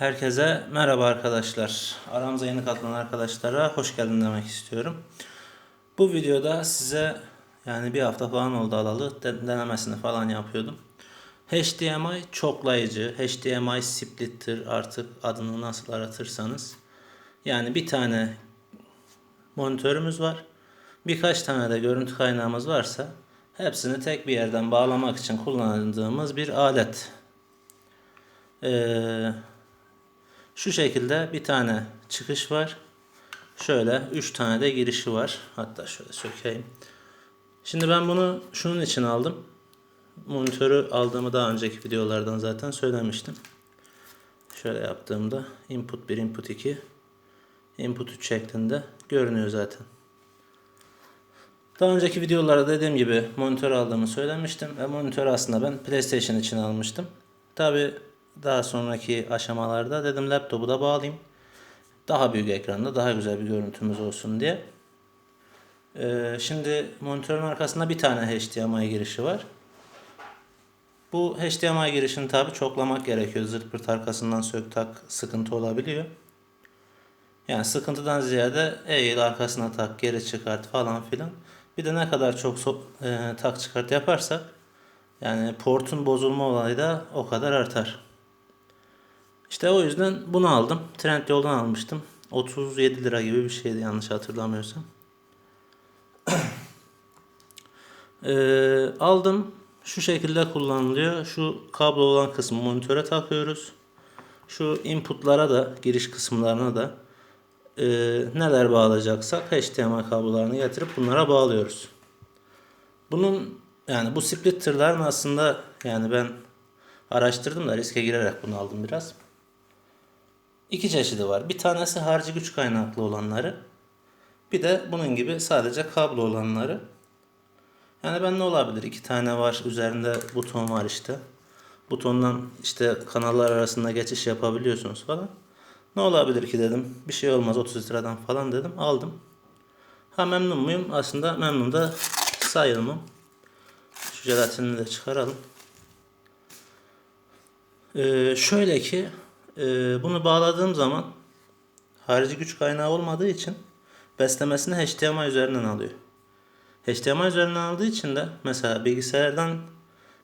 Herkese merhaba arkadaşlar. Aramıza yeni katılan arkadaşlara hoş geldin demek istiyorum. Bu videoda size yani bir hafta falan oldu alalı de- denemesini falan yapıyordum. HDMI çoklayıcı, HDMI splitter artık adını nasıl aratırsanız. Yani bir tane monitörümüz var. Birkaç tane de görüntü kaynağımız varsa hepsini tek bir yerden bağlamak için kullandığımız bir alet. Ee, şu şekilde bir tane çıkış var. Şöyle 3 tane de girişi var. Hatta şöyle sökeyim. Şimdi ben bunu şunun için aldım. Monitörü aldığımı daha önceki videolardan zaten söylemiştim. Şöyle yaptığımda input 1, input 2, input 3 şeklinde görünüyor zaten. Daha önceki videolarda dediğim gibi monitör aldığımı söylemiştim. Ve monitör aslında ben PlayStation için almıştım. Tabi daha sonraki aşamalarda dedim laptopu da bağlayayım. Daha büyük ekranda daha güzel bir görüntümüz olsun diye. Ee, şimdi monitörün arkasında bir tane HDMI girişi var. Bu HDMI girişini tabi çoklamak gerekiyor. Zırt pırt arkasından sök tak sıkıntı olabiliyor. Yani sıkıntıdan ziyade eğil arkasına tak geri çıkart falan filan. Bir de ne kadar çok so- e, tak çıkart yaparsak yani portun bozulma olayı da o kadar artar. İşte o yüzden bunu aldım. Trendyol'dan almıştım. 37 lira gibi bir şeydi yanlış hatırlamıyorsam. Ee, aldım. Şu şekilde kullanılıyor. Şu kablo olan kısmı monitöre takıyoruz. Şu inputlara da giriş kısımlarına da e, neler bağlayacaksak HDMI kablolarını getirip bunlara bağlıyoruz. Bunun yani bu splitter'ların aslında yani ben araştırdım da riske girerek bunu aldım biraz. İki çeşidi var. Bir tanesi harici güç kaynaklı olanları. Bir de bunun gibi sadece kablo olanları. Yani ben ne olabilir? İki tane var. Üzerinde buton var işte. Butondan işte kanallar arasında geçiş yapabiliyorsunuz falan. Ne olabilir ki dedim. Bir şey olmaz 30 liradan falan dedim. Aldım. Ha memnun muyum? Aslında memnun da sayılmam. Şu jelatinini de çıkaralım. Ee, şöyle ki bunu bağladığım zaman harici güç kaynağı olmadığı için beslemesini HDMI üzerinden alıyor. HDMI üzerinden aldığı için de mesela bilgisayardan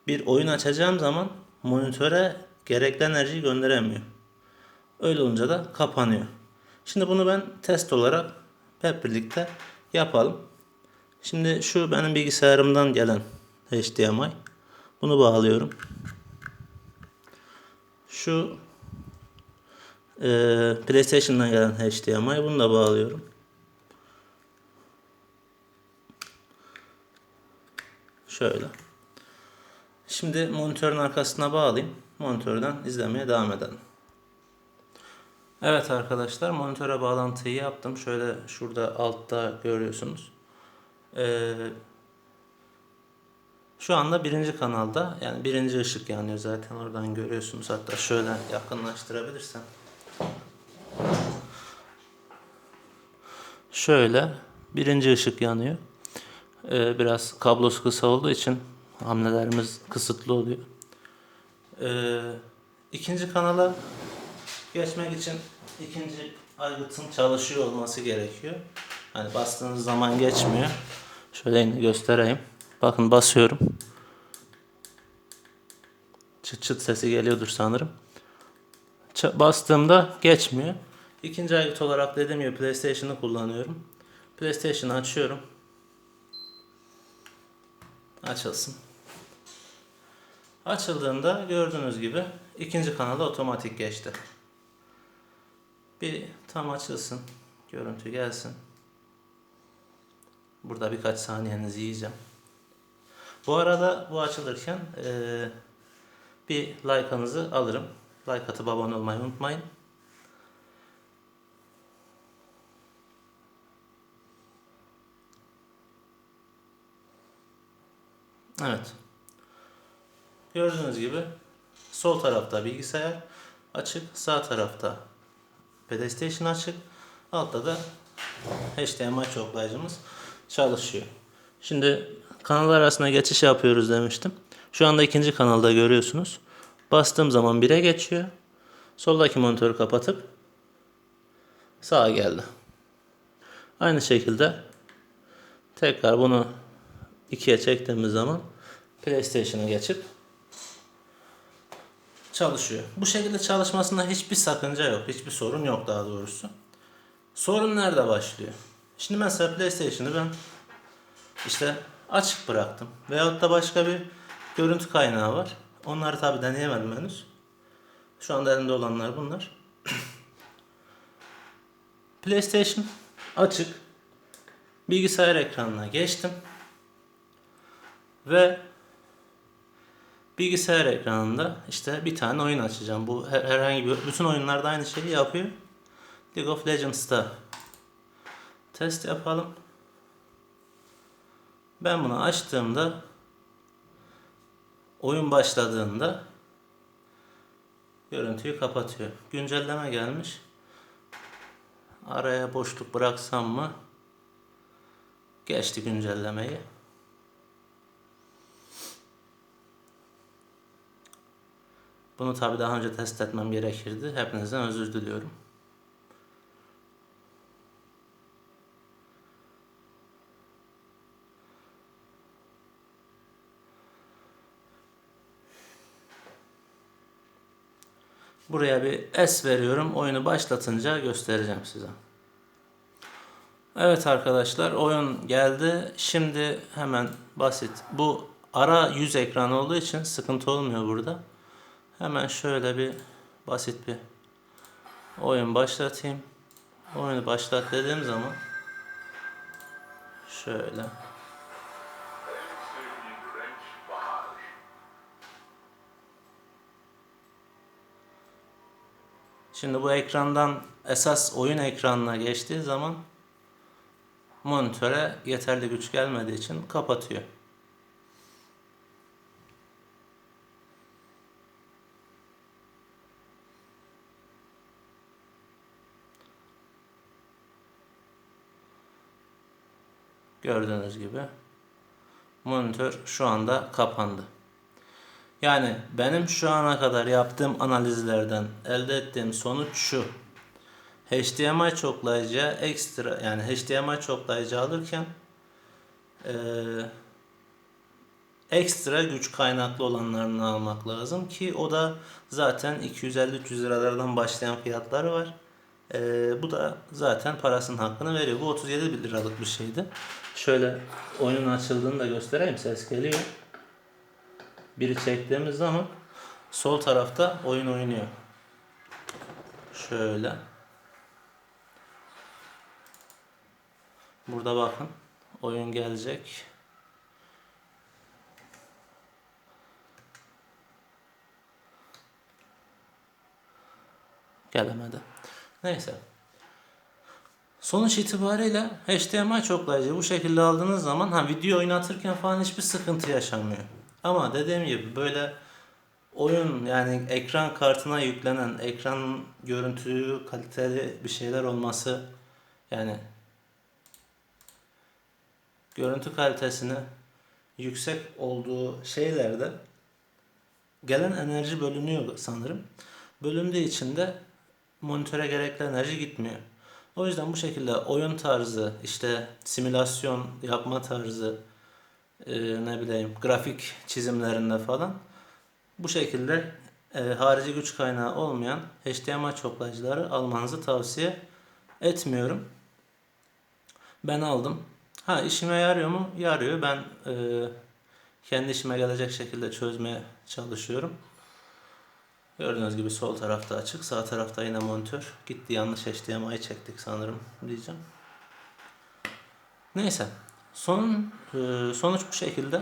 bir oyun açacağım zaman monitöre gerekli enerjiyi gönderemiyor. Öyle olunca da kapanıyor. Şimdi bunu ben test olarak hep birlikte yapalım. Şimdi şu benim bilgisayarımdan gelen HDMI. Bunu bağlıyorum. Şu e, PlayStation'dan gelen HDMI. Bunu da bağlıyorum. Şöyle. Şimdi monitörün arkasına bağlayayım. Monitörden izlemeye devam edelim. Evet arkadaşlar monitöre bağlantıyı yaptım. Şöyle şurada altta görüyorsunuz. Ee, şu anda birinci kanalda yani birinci ışık yanıyor zaten oradan görüyorsunuz. Hatta şöyle yakınlaştırabilirsem. Şöyle birinci ışık yanıyor. Ee, biraz kablosu kısa olduğu için hamlelerimiz kısıtlı oluyor. Ee, ikinci kanala geçmek için ikinci aygıtın çalışıyor olması gerekiyor. Hani bastığınız zaman geçmiyor. Şöyle yine göstereyim. Bakın basıyorum. Çıt çıt sesi geliyordur sanırım. Ç- bastığımda geçmiyor. İkinci aygıt olarak dediğim gibi PlayStation'ı kullanıyorum. PlayStation'ı açıyorum. Açılsın. Açıldığında gördüğünüz gibi ikinci kanala otomatik geçti. Bir tam açılsın. Görüntü gelsin. Burada birkaç saniyenizi yiyeceğim. Bu arada bu açılırken eee, bir like'ınızı alırım. Like atıp abone olmayı unutmayın. Evet. Gördüğünüz gibi sol tarafta bilgisayar açık, sağ tarafta PlayStation açık, altta da HDMI çoklayıcımız çalışıyor. Şimdi kanallar arasında geçiş yapıyoruz demiştim. Şu anda ikinci kanalda görüyorsunuz. Bastığım zaman 1'e geçiyor. Soldaki monitörü kapatıp sağa geldi. Aynı şekilde tekrar bunu ikiye çektiğimiz zaman PlayStation'a geçip çalışıyor. Bu şekilde çalışmasında hiçbir sakınca yok. Hiçbir sorun yok daha doğrusu. Sorun nerede başlıyor? Şimdi mesela PlayStation'ı ben işte açık bıraktım. Veyahut da başka bir görüntü kaynağı var. Onları tabi deneyemedim henüz. Şu anda elimde olanlar bunlar. PlayStation açık. Bilgisayar ekranına geçtim. Ve bilgisayar ekranında işte bir tane oyun açacağım. Bu her- herhangi bir bütün oyunlarda aynı şeyi yapıyor. League of Legends'ta test yapalım. Ben bunu açtığımda oyun başladığında görüntüyü kapatıyor. Güncelleme gelmiş. Araya boşluk bıraksam mı? Geçti güncellemeyi. Bunu tabi daha önce test etmem gerekirdi. Hepinizden özür diliyorum. Buraya bir S veriyorum. Oyunu başlatınca göstereceğim size. Evet arkadaşlar oyun geldi. Şimdi hemen basit. Bu ara yüz ekran olduğu için sıkıntı olmuyor burada. Hemen şöyle bir basit bir oyun başlatayım. Oyunu başlat dediğim zaman şöyle Şimdi bu ekrandan esas oyun ekranına geçtiği zaman monitöre yeterli güç gelmediği için kapatıyor. Gördüğünüz gibi monitör şu anda kapandı. Yani benim şu ana kadar yaptığım analizlerden elde ettiğim sonuç şu. HDMI çoklayıcıya ekstra yani HDMI çoklayıcı alırken eee, ekstra güç kaynaklı olanlarını almak lazım ki o da zaten 250-300 liralardan başlayan fiyatları var. Eee, bu da zaten parasının hakkını veriyor. Bu 37 liralık bir şeydi. Şöyle oyunun açıldığını da göstereyim. Ses geliyor. Biri çektiğimiz zaman sol tarafta oyun oynuyor. Şöyle. Burada bakın. Oyun gelecek. Gelemedi. Neyse. Sonuç itibariyle HDMI çoklayıcı bu şekilde aldığınız zaman ha video oynatırken falan hiçbir sıkıntı yaşanmıyor. Ama dediğim gibi böyle oyun yani ekran kartına yüklenen ekran görüntüyü kaliteli bir şeyler olması yani görüntü kalitesini yüksek olduğu şeylerde gelen enerji bölünüyor sanırım. Bölündüğü için de monitöre gerekli enerji gitmiyor. O yüzden bu şekilde oyun tarzı, işte simülasyon yapma tarzı, e, ne bileyim grafik çizimlerinde falan bu şekilde e, harici güç kaynağı olmayan HDMI çoklayıcıları almanızı tavsiye etmiyorum. Ben aldım. Ha işime yarıyor mu? Yarıyor. Ben e, kendi işime gelecek şekilde çözmeye çalışıyorum. Gördüğünüz gibi sol tarafta açık, sağ tarafta yine monitör. Gitti yanlış HDMI çektik sanırım diyeceğim. Neyse. Son e, sonuç bu şekilde.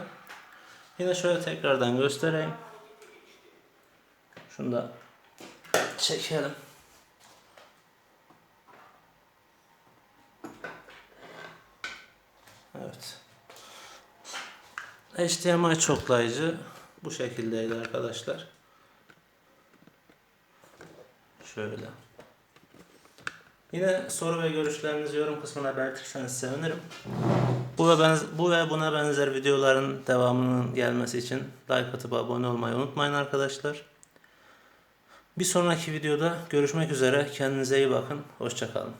Yine şöyle tekrardan göstereyim. Şunu da çekelim. Evet. HDMI çoklayıcı bu şekildeydi arkadaşlar. Şöyle. Yine soru ve görüşlerinizi yorum kısmına belirtirseniz sevinirim. Bu ve, benz- bu ve buna benzer videoların devamının gelmesi için like atıp abone olmayı unutmayın arkadaşlar. Bir sonraki videoda görüşmek üzere. Kendinize iyi bakın. Hoşçakalın.